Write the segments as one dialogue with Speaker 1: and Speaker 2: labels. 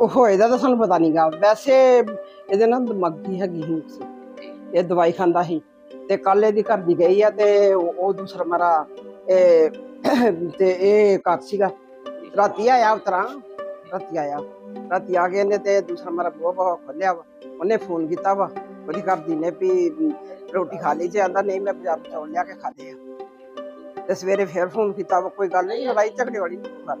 Speaker 1: ਉਹ ਹੋਏ ਦਾ ਤਾਂ ਸਾਨੂੰ ਪਤਾ ਨਹੀਂਗਾ ਵੈਸੇ ਇਹਦੇ ਨਾਲ ਦਿਮਾਗੀ ਹੈਗੀ ਸੀ। ਇਹ ਦਵਾਈ ਖਾਂਦਾ ਸੀ ਤੇ ਕੱਲ ਇਹਦੀ ਘਰ ਦੀ ਗਈ ਆ ਤੇ ਉਹ ਦੂਸਰਾ ਮਰਾ ਇਹ ਤੇ ਇਹ ਕੱਕ ਸੀਗਾ। ਰਾਤੀ ਆਇਆ ਉਤਰਾ। ਰਾਤੀ ਆਇਆ। ਰਾਤੀ ਆ ਕੇ ਨੇ ਤੇ ਦੂਸਰਾ ਮਰਾ ਬੂਹਾ ਬੂਹਾ ਖੋਲਿਆ ਵਾ। ਉਹਨੇ ਫੋਨ ਕੀਤਾ ਵਾ। ਉਹਦੀ ਘਰ ਦੀ ਨੇ ਵੀ ਰੋਟੀ ਖਾ ਲਈ ਜੇ। ਆਂਦਾ, ਨਹੀਂ, ਮੈਂ ਬਾਜ਼ਾਰ ਚੌਲ ਲਿਆ ਕੇ ਖਾਦੇ ਆ ਤੇ ਸਵੇਰੇ ਫੇਰ ਫੋਨ ਕੀਤਾ ਵਾ। ਕੋਈ ਗੱਲ ਨਹੀਂ ਲੜਾਈ ਝਗੜੇ ਵਾਲੀ ਗੱਲ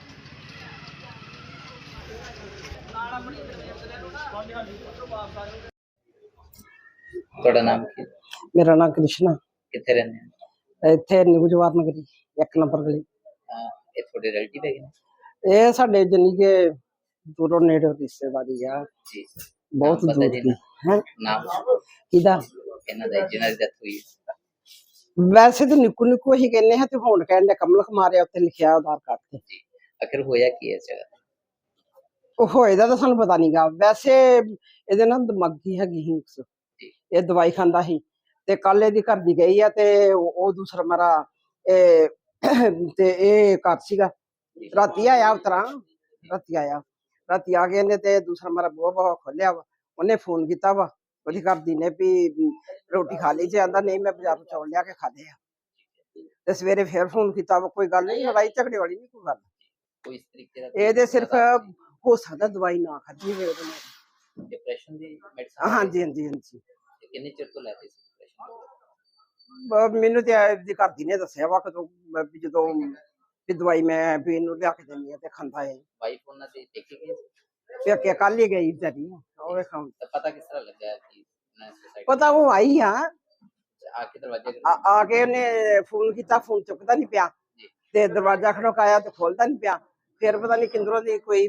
Speaker 2: ਤੁਹਾਡਾ ਨਾਮ ਕੀ?
Speaker 1: ਮੇਰਾ ਨਾਮ ਕ੍ਰਿਸ਼ਨਾ।
Speaker 2: ਕਿੱਥੇ ਰਹਿੰਦੇ ਹੋ?
Speaker 1: ਇੱਥੇ ਨਿਊ ਜਵਾਰ ਨਗਰੀ ਇੱਕ ਨੰਬਰ ਗਲੀ।
Speaker 2: ਹਾਂ, ਇਹ ਤੁਹਾਡੇ ਰਿਲੇਟਿਵ ਹੈਗੇ ਨੇ?
Speaker 1: ਇਹ ਸਾਡੇ ਜਾਨੀ ਕਿ ਦੂਰੋਂ ਨੇੜੇ ਰਿਸ਼ਤੇਦਾਰੀ ਆ।
Speaker 2: ਜੀ।
Speaker 1: ਬਹੁਤ
Speaker 2: ਪਤਾ
Speaker 1: ਦੂਰ
Speaker 2: ਜੀ
Speaker 1: ਦੀ? ਹੈ?
Speaker 2: ਨਾਮ?
Speaker 1: ਕਿਹਦਾ?
Speaker 2: ਇਹਨਾਂ ਦਾ ਜਿਹਨਾਂ ਦੀ ਡੈਥ ਹੋਈ ਹੈ।
Speaker 1: ਵੈਸੇ ਤਾਂ ਨਿੱਕੂ ਨਿੱਕੂ ਹੀ ਕਹਿੰਦੇ ਆ ਤੇ ਹੁਣ ਕਹਿੰਦੇ ਕਮਲ ਕੁਮਾਰ ਆ ਉੱਤੇ ਲਿਖਿਆ ਆਧਾਰ ਕਾਰਡ ਤੇ।
Speaker 2: ਜੀ। ਆਖਿਰ ਹੋਇਆ ਕੀ ਹੈ ਇਸ ਜਗ੍ਹਾ ਤੇ?
Speaker 1: ਉਹ ਹੋਏਦਾ ਤਾਂ ਸਾਨੂੰ ਪਤਾ ਨਹੀਂਗਾ ਵੈਸੇ ਇਹਦੇ ਨਾਲ ਦਿਮਾਗੀ ਹੈਗੀ ਸੀ ਨੁਕਸ।
Speaker 2: ਜੀ।
Speaker 1: ਇਹ ਦਵਾਈ ਖਾਂਦਾ ਸੀ ਤੇ ਕੱਲ ਇਹਦੀ ਘਰ ਦੀ ਗਈ ਆ ਤੇ ਉਹ ਦੂਸਰਾ ਮਰਾ ਇਹ ਤੇ ਇਹ ਘਰ ਸੀਗਾ। ਰਾਤੀ ਆਇਆ ਉਤਰਾ ਰਾਤੀ ਆਇਆ। ਰਾਤੀ ਆ ਗਏ ਨੇ ਤੇ ਦੂਸਰਾ ਮਰਾ ਬੂਹਾ ਬੂਹਾ ਖੋਲਿਆ ਵਾ। ਉਹਨੇ ਫੋਨ ਕੀਤਾ ਵਾ ਉਹਦੀ ਘਰ ਦੀ ਨੇ ਵੀ ਰੋਟੀ ਖਾ ਲਈ ਜੇ ਆਂਦਾ ਨਹੀਂ ਮੈਂ ਬਾਜ਼ਾਰ ਚੌਲ ਲਿਆ ਕੇ ਖਾਦੇ ਆ। ਤੇ ਸਵੇਰੇ ਫੇਰ ਫੋਨ ਕੀਤਾ ਵਾ ਕੋਈ ਗੱਲ ਨਹੀਂ ਲੜਾਈ ਝਗੜੇ ਵਾਲੀ ਨਹੀਂ ਕੋਈ ਗੱਲ।
Speaker 2: ਕੋਈ ਇਸ ਤਰੀਕੇ ਦਾ
Speaker 1: ਇਹਦੇ ਸਿਰਫ ਹੋ ਸਕਦਾ ਦਵਾਈ ਨਾ ਖਾਧੀ ਹੋਵੇ ਉਹਦੇ ਨਾਲ।
Speaker 2: ਡਿਪਰੈਸ਼ਨ ਦੀ ਮੈਡੀਸਨ
Speaker 1: ਹਾਂਜੀ ਹਾਂਜੀ ਹਾਂਜੀ।
Speaker 2: ਕਿੰਨੇ ਚਿਰ ਤੋਂ ਲੈ ਰਹੇ ਸੀ ਡਿਪਰੈਸ਼ਨ
Speaker 1: ਬ- ਮੈਨੂੰ ਤੇ ਇਹਦੀ ਘਰ ਦੀ ਨੇ ਦੱਸਿਆ ਵਾ ਕਦੋਂ ਵੀ ਜਦੋਂ ਵੀ ਦਵਾਈ ਮੈਂ ਵੀ ਇਹਨੂੰ ਲਿਆ ਕੇ ਦਿੰਦੀ ਆ ਤੇ ਖਾਂਦਾ ਹੈ
Speaker 2: ਵਾਈਫ ਉਹਨਾਂ ਦੇ ਦੇਖੇ ਗਏ ਸੀ?
Speaker 1: ਤੇ ਅੱਗੇ ਕੱਲ ਹੀ ਗਈ ਵਿਚਾਰੀ ਉਹ ਵੇਖਾਂ
Speaker 2: ਤਾਂ ਪਤਾ ਕਿਸ ਤਰ੍ਹਾਂ ਲੱਗਾ ਕਿ ਇਹਨਾਂ ਸੁਸਾਇਡ
Speaker 1: ਪਤਾ ਉਹ ਆਈ ਆ।
Speaker 2: ਆ ਕੇ ਦਰਵਾਜ਼ੇ
Speaker 1: ਆ ਆ ਕੇ ਉਹਨੇ ਫੋਨ ਕੀਤਾ ਫੋਨ ਚੁੱਕਦਾ ਨਹੀਂ ਪਿਆ।
Speaker 2: ਜੀ।
Speaker 1: ਤੇ ਦਰਵਾਜ਼ਾ ਖੜਕਾਇਆ ਤੇ ਖੋਲਦਾ ਨਹੀਂ ਪਿਆ। ਫਿਰ ਪਤਾ ਨਹੀਂ ਕਿੰਦਰੋਂ ਦੀ ਕੋਈ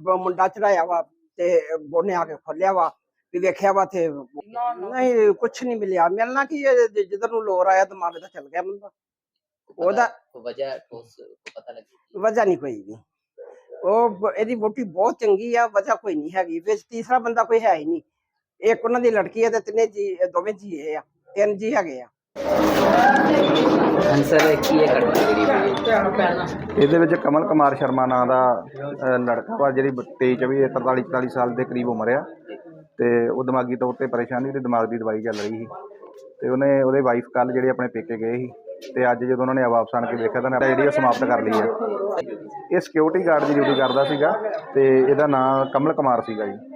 Speaker 1: ਬ- ਮੁੰਡਾ ਚੜਾਇਆ ਵਾ ਤੇ ਉਹਨੇ ਆ ਕੇ ਖੋਲਿਆ ਵਾ ਵੀ ਵੇਖਿਆ ਵਾ ਤੇ ਨਹੀਂ ਕੁਛ ਨਹੀਂ ਮਿਲਿਆ। ਮਿਲਣਾ ਕੀ ਹੈ, ਜ- ਜਿੱਧਰ ਨੂੰ ਲੋਰ ਆਇਆ ਦਿਮਾਗ ਦਾ ਚੱਲ ਗਿਆ ਬੰਦਾ। ਉਹਦਾ
Speaker 2: ਵਜ੍ਹਾ ਠੋਸ ਕੋ ਪਤਾ ਲੱਗੀ
Speaker 1: ਵਜ੍ਹਾ ਨਹੀਂ ਕੋਈ ਵੀ। ਉਹ ਬ- ਇਹਦੀ ਵੋਟੀ ਬਹੁਤ ਚੰਗੀ ਆ ਵਜ੍ਹਾ ਕੋਈ ਨਹੀਂ ਹੈਗੀ। ਵਿੱਚ ਤੀਸਰਾ ਬੰਦਾ ਕੋਈ ਹੈ ਹੀ ਨਹੀਂ। ਇੱਕ ਉਹਨਾਂ ਦੀ ਲੜਕੀ ਹੈ ਤੇ ਤਿੰਨੇ ਜੀ ਦੋਵੇਂ ਜੀ ਇਹ ਆ। ਤਿੰਨ ਜੀ ਹੈਗੇ ਆ।
Speaker 2: ਆਨਸਰ ਕੀ ਹੈ ਘਟਨਾ ਜਿਹੜੀ ਹੋਈ?
Speaker 3: ਇਹਦੇ ਵਿੱਚ ਕਮਲ ਕੁਮਾਰ ਸ਼ਰਮਾ ਨਾਂ ਦਾ ਅ, ਲੜਕਾ ਵਾ ਜਿਹੜੀ 23 24 43 44 ਸਾਲ ਦੇ ਕਰੀਬ ਉਮਰ ਆ। ਤੇ ਉਹ ਦਿਮਾਗੀ ਤੌਰ ਤੇ ਪਰੇਸ਼ਾਨੀ ਤੇ ਦਿਮਾਗ ਦੀ ਦਵਾਈ ਚੱਲ ਰਹੀ ਸੀ। ਤੇ ਉਹਨੇ ਉਹਦੇ ਵਾਈਫ ਕੱਲ ਜਿਹੜੇ ਆਪਣੇ ਪੇਕੇ ਗਏ ਸੀ। ਤੇ ਅੱਜ ਜਦੋਂ ਉਹਨਾਂ ਨੇ ਵਾਪਸ ਆਣ ਕੇ ਦੇਖਿਆ ਤਾਂ ਉਹਨੇ ਜਿਹੜੀ ਉਹ ਸਮਾਪਤ ਕਰ ਲਈ ਆ। ਇਹ ਸਿਕਿਉਰਿਟੀ ਗਾਰਡ ਦੀ ਡਿਊਟੀ ਕਰਦਾ ਸੀਗਾ ਤੇ ਇਹਦਾ ਨਾਂ ਕਮਲ ਕੁਮਾਰ ਸੀਗਾ ਜੀ।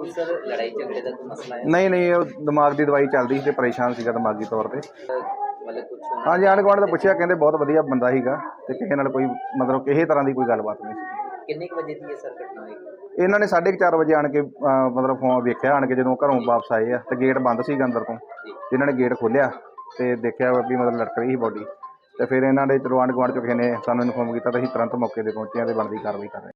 Speaker 2: ਕੋਈ ਸਰ ਲੜਾਈ ਝਗੜੇ ਦਾ ਕੋਈ ਮਸਲਾ ਹੈ
Speaker 3: ਨਹੀਂ ਨਹੀਂ ਉਹ ਦਿਮਾਗ ਦੀ ਦਵਾਈ ਚੱਲਦੀ ਸੀ ਤੇ ਪਰੇਸ਼ਾਨ ਸੀਗਾ ਦਿਮਾਗੀ ਤੌਰ ਤੇ।
Speaker 2: ਮਤਲਬ ਕੁਝ
Speaker 3: ਹਾਂਜੀ ਆਂਢ ਗੁਆਂਢ ਦਾ ਪੁੱਛਿਆ ਕਹਿੰਦੇ ਬਹੁਤ ਵਧੀਆ ਬੰਦਾ ਸੀਗਾ ਤੇ ਕਿਸੇ ਨਾਲ ਕੋਈ ਮਤਲਬ ਕਿਸੇ ਤਰ੍ਹਾਂ ਦੀ ਕੋਈ ਗੱਲਬਾਤ ਨਹੀਂ ਸੀ।
Speaker 2: ਕਿੰਨੇ ਕੁ ਵਜੇ ਦੀ ਇਹ ਸਰ ਘਟਨਾ ਹੋਈ?
Speaker 3: ਇਹਨਾਂ ਨੇ 4:30 ਵਜੇ ਆਣ ਕੇ ਅਹ, ਮਤਲਬ ਫੋਨ ਵੇਖਿਆ ਆਣ ਕੇ ਜਦੋਂ ਘਰੋਂ ਵਾਪਸ ਆਏ ਆ ਤੇ ਗੇਟ ਬੰਦ ਸੀਗਾ ਅੰਦਰ ਤੋਂ ਇਹਨਾਂ ਨੇ ਗੇਟ ਖੋਲ੍ਹਿਆ ਤੇ ਦੇਖਿਆ ਵੀ ਮਤਲਬ ਲਟਕ ਰਹੀ ਸੀ ਬੋਡੀ ਤੇ ਫਿਰ ਇਹਨਾਂ ਦੇ ਚਲੋ ਆਂਢ ਗੁਆਂਢ ਚੋਂ ਕਿਸੇ ਨੇ ਸਾਨੂੰ ਇਨਫੋਰਮ ਕੀਤਾ ਤਾਂ ਅਸੀਂ ਤੁਰੰਤ ਮੌਕੇ ਤੇ ਪਹੁੰਚੇ ਹਾਂ ਤੇ ਬਣਦੀ ਕਾਰਵਾਈ ਕਰ ਰਹੇ ਹਾਂ